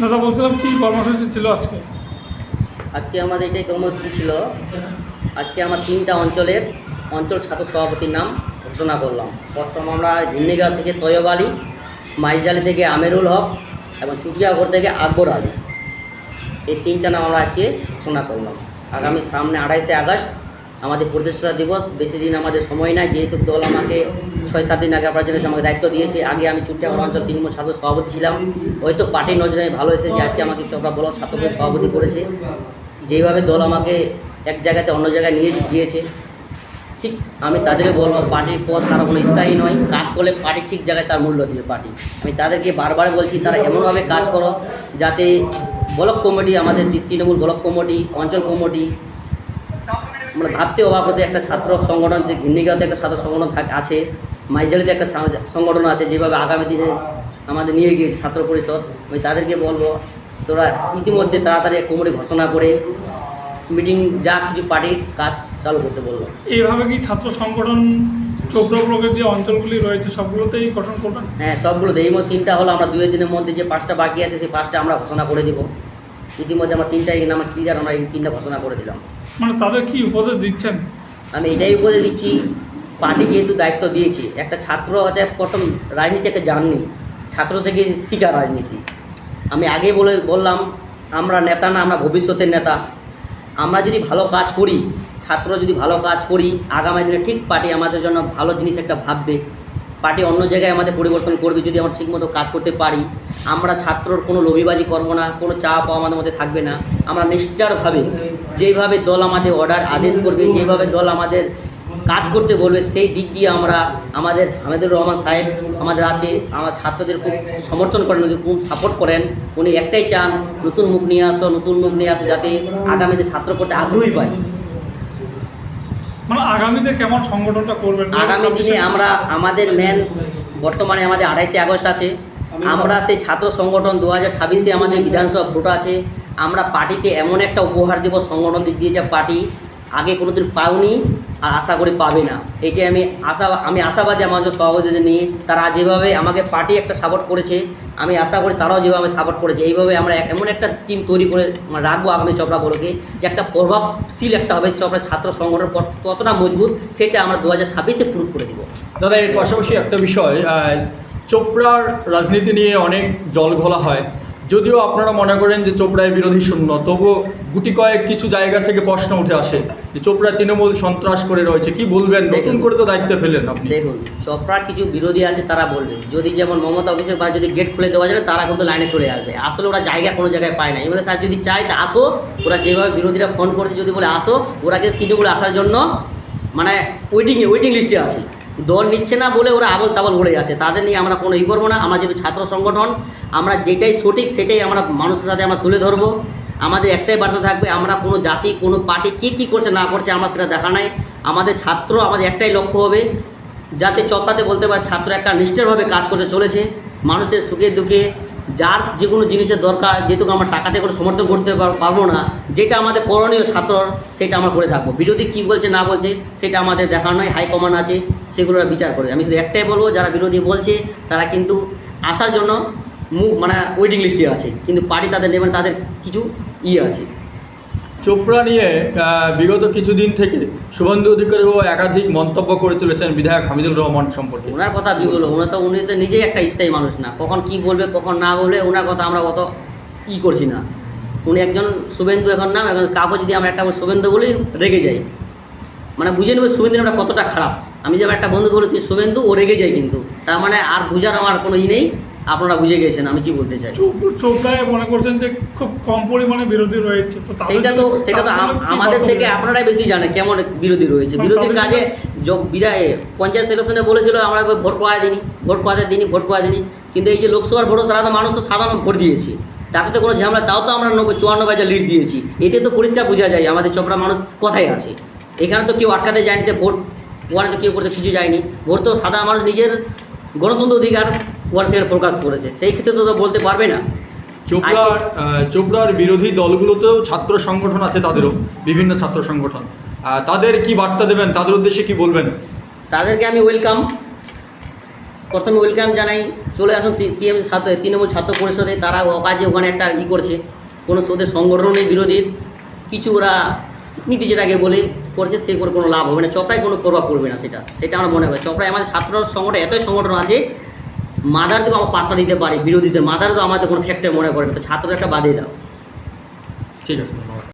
দাদা, বলছিলাম কি কর্মসূচি ছিল আজকে? আজকে আমাদের এটাই কর্মসূচি ছিল। আজকে আমার তিনটা অঞ্চলের অঞ্চল ছাত্র সভাপতির নাম ঘোষণা করলাম। প্রথম আমরা ঝিন্নিগাঁও থেকে তৈয়ব আলী, মাইজালি থেকে আমেরুল হক এবং চুটিয়াঘর থেকে আকবর আলী। এই তিনটা নাম আমরা আজকে ঘোষণা করলাম। আগামী সামনে আড়াইশে আগস্ট আমাদের প্রতিষ্ঠা দিবস, বেশি দিন আমাদের সময় নাই, যেহেতু দল আমাকে ছয়, সাত দিন আগে আপনার জন্য আমাকে দায়িত্ব দিয়েছে। আগে আমি চুটিয়াঘর অঞ্চল তৃণমূল ছাত্র সভাপতি ছিলাম। হয়তো পার্টির নজরে ভালো যে আজকে আমাকে চপড়া বলা ছাত্রদের সভাপতি করেছে। যেইভাবে দল আমাকে এক জায়গাতে অন্য জায়গায় নিয়ে গিয়েছে, ঠিক আমি তাদেরকে বলব, পার্টির পদ তারা কোনো স্থায়ী নয়। কাজ করলে পার্টি ঠিক জায়গায় তার মূল্য দিবে পার্টি। আমি তাদেরকে বারবার বলছি, তারা এমনভাবে কাজ করো যাতে ব্লক কমিটি, আমাদের তৃণমূল ব্লক কমিটি, অঞ্চল কমিটি মানে ভাবতে অবাক হতে একটা ছাত্র সংগঠন যে ঘিন্নিগাঁওতে একটা ছাত্র সংগঠন থাক আছে মাইজালিতে একটা সংগঠন আছে যেভাবে আগামী দিনে আমাদের নিয়ে গিয়েছে ছাত্র পরিষদ আমি তাদেরকে বলব তোরা ইতিমধ্যে তাড়াতাড়ি কমিটি ঘোষণা করে মিটিং যা কিছু পার্টির কাজ চালু করতে বলল। এইভাবে কি ছাত্র সংগঠন ব্লকের যে অঞ্চলগুলি রয়েছে সবগুলোতেই গঠন করবেন? হ্যাঁ সবগুলোতে। এই মধ্যে তিনটা হলো আমরা দুই দিনের মধ্যে যে পাঁচটা বাকি আছে সেই পাঁচটা আমরা ঘোষণা করে দিব। ইতিমধ্যে আমার তিনটা এখানে আমার ক্লিয়ার আমরা এই তিনটা ঘোষণা করে দিলাম। মানে তাদের কি উপদেশ দিচ্ছেন? আমি এটাই উপদেশ দিচ্ছি পার্টি যেহেতু দায়িত্ব দিয়েছি একটা ছাত্র হচ্ছে প্রথম রাজনীতি একটা জাননি ছাত্র থেকে শিখা রাজনীতি। আমি আগে বলে বললাম আমরা নেতা না আমরা ভবিষ্যতের নেতা। আমরা যদি ভালো কাজ করি ছাত্র যদি ভালো কাজ করি আগামী দিনে ঠিক পার্টি আমাদের জন্য ভালো জিনিস একটা ভাববে। পার্টি অন্য জায়গায় আমাদের পরিবর্তন করবে যদি আমরা ঠিকমতো কাজ করতে পারি। আমরা ছাত্রর কোনো লবিবাজি করব না, কোনো চাপ আমাদের মধ্যে থাকবে না। আমরা নিষ্ঠারভাবে যেভাবে দল আমাদের অর্ডার আদেশ করবে, যেভাবে দল আমাদের কাজ করতে বলবে, সেই দিক দিয়ে আমরা আমাদের হামিদুর রহমান সাহেব আমাদের আছে, আমার ছাত্রদের খুব সমর্থন করেন খুব সাপোর্ট করেন। উনি একটাই চান, নতুন মুখ নিয়ে আসো, নতুন মুখ নিয়ে আসো যাতে আগামীতে ছাত্র করতে আগ্রহী পায়। মানে আগামীতে কেমন সংগঠনটা করবেন আগামী দিনে আমরা আমাদের মেন বর্তমানে আমাদের আড়াইশে আগস্ট আছে। আমরা সেই ছাত্র সংগঠন দু হাজার ছাব্বিশে আমাদের বিধানসভা ভোট আছে। আমরা পার্টিতে এমন একটা উপহার দেব সংগঠন দিক দিয়ে যে পার্টি। আগে কোনোদিন পাওনি। আর আশা করি পাবে না। এটি আমি আশা, আমি আশাবাদী আমাদের সভাপতিদের নিয়ে তারা যেভাবে আমাকে পার্টি একটা সাপোর্ট করেছে, আমি আশা করি তারাও যেভাবে সাপোর্ট করেছে, এইভাবে আমরা এমন একটা টিম তৈরি করে মানে রাখব আগামী চপড়া বড়কে, যে একটা প্রভাবশীল একটা হবে চপড়া ছাত্র সংগঠন কতটা মজবুত সেটা আমরা দু হাজার ছাব্বিশে প্রুভ করে দেবো। দাদা, এর পাশাপাশি একটা বিষয় চোপড়ার রাজনীতি নিয়ে অনেক জল ঘোলা হয়। যদিও আপনারা মনে করেন যে চোপড়ায় বিরোধী শূন্য তবুও গুটি কয়েক কিছু জায়গা থেকে প্রশ্ন উঠে আসে যে চোপড়া তৃণমূল সন্ত্রাস করে রয়েছে কি বলবেন? নতুন করে তো দায়িত্ব ফেলেন আপনি। দেখুন চপড়ার কিছু বিরোধী আছে তারা বলবে। যদি যেমন মমতা অভিষেক বা যদি গেট খুলে দেওয়া যাবে তারা কিন্তু লাইনে চলে আসবে। আসলে ওরা জায়গা কোনো জায়গায় পায় না। এমএলএ স্যার যদি চায় তা আসো। ওরা যেভাবে বিরোধীরা ফোন করছে যদি বলে আসো ওরা কিন্তু তৃণমূলে আসার জন্য মানে ওয়েটিংয়ে ওয়েটিং লিস্টে আছে। দল নিচ্ছে না বলে ওরা আবল তাবল ঘুরে যাচ্ছে। তাদের নিয়ে আমরা কোনো ই করব না। আমরা যেহেতু ছাত্র সংগঠন, আমরা যেটাই সঠিক সেটাই আমরা মানুষের সাথে আমরা তুলে ধরবো। আমাদের একটাই বার্তা থাকবে, আমরা কোনো জাতি, কোনো পার্টি কী কী করছে, না করছে আমরা সেটা দেখা নাই। আমাদের ছাত্র, আমাদের একটাই লক্ষ্য হবে, যাতে চপাতে বলতে পারে ছাত্র একটা নিষ্ঠারভাবে কাজ করতে চলেছে। মানুষের সুখে দুঃখে যার যে কোনো জিনিসের দরকার, যেহেতু আমরা টাকাতে করে সমর্থন করতে পার- পারব না, যেটা আমাদের করণীয় ছাত্র সেটা আমরা করে থাকব। বিরোধী কী বলছে, না বলছে, সেটা আমাদের দেখার নয় হাইকমান্ড আছে, সেগুলো বিচার করে। আমি শুধু একটাই বলব, যারা বিরোধী বলছে, তারা কিন্তু আসার জন্য মুখ মানে ওয়েটিং লিস্টে আছে। কিন্তু পার্টি তাদের নেবেন তাদের কিছু ইয়ে আছে। চোপড়া নিয়ে বিগত কিছুদিন থেকে শুভেন্দু অধিকারীও একাধিক মন্তব্য করে চলেছেন বিধায়ক হামিদুল রহমান সম্পর্কে। ওনার কথা আমি বলব? ওনার তো, উনি তো নিজেই একটা স্থায়ী মানুষ না। কখন কি বলবে, কখন না বলবে ওনার কথা আমরা অত ই করছি না। উনি একজন শুভেন্দু এখন নাম, এখন কাউকে যদি আমরা একটা শুভেন্দু বলি রেগে যাই। মানে বুঝে নেবে শুভেন্দু নামটা কতটা খারাপ। আমি যেমন একটা বন্ধু বলি, তুই শুভেন্দু, ও রেগে যায় কিন্তু। তার মানে আর বুঝার আমার কোনো ই নেই। আপনারা বুঝে গেছেন আমি কি বলতে চাই? চৌদ্দায় মনে করছেন যে খুব কম পরিমাণে বিরোধী রয়েছে তো সেইটা তো সেটা তো আমাদের থেকে আপনারাই বেশি জানেন কেমন বিরোধী রয়েছে। মানে বিরোধীর কাজে যোগ বিদায় পঞ্চায়েত ইলেকশনে বলেছিল আমরা ভোট পাওয়া দিনি ভোট পাওয়া দিনি ভোট পাওয়া দিনি কিন্তু এই যে লোকসভার ভোট তারা তো মানুষ তো সাধারণ ভোট দিয়েছে। তাতে তো কোনো ঝামেলা তাও তো আমরা নব্বই চুয়ান্ন বাজার লিড দিয়েছি। এতে তো পরিষ্কার বোঝা যায় আমাদের চোপড়া মানুষ কোথায় আছে? এখানে তো কেউ আটকাতে যায়নি ভোট ওখানে তো কেউ করতে কিছু যায়নি। ভোট তো সাধারণ মানুষ নিজের গণতন্ত্র অধিকার সেখানে প্রকাশ করেছে। সেই ক্ষেত্রে তো বলতে পারবে না। চোপড়ার চোপড়ার বিরোধী দলগুলোতেও ছাত্র সংগঠন আছে তাদেরও বিভিন্ন ছাত্র সংগঠন। তাদের কি বার্তা দেবেন? তাদের উদ্দেশ্যে কি বলবেন? তাদেরকে আমি ওয়েলকাম প্রথমে ওয়েলকাম জানাই। চলে আসুন টিএম ছাত্র তৃণমূল ছাত্র পরিষদে। তারা অকাজে ওখানে একটা ই করছে। কোনো সোদের সংগঠন নেই বিরোধীর। কিছু ওরা নীতি যেটাকে বলে করছে সে করে কোনো লাভ হবে না। চপড়ায় কোনো প্রভাব পড়বে না সেটা। সেটা আমার মনে হয়। চপড়ায় আমাদের ছাত্র সংগঠন এতই সংগঠন আছে মাদার তো আমার পাত্তা দিতে পারে, বিরোধীদের। মাদার তো আমাদের কোনো ফ্যাক্টর মনে করে না, তো ছাত্রদের একটা বাদে দাও। ঠিক আছে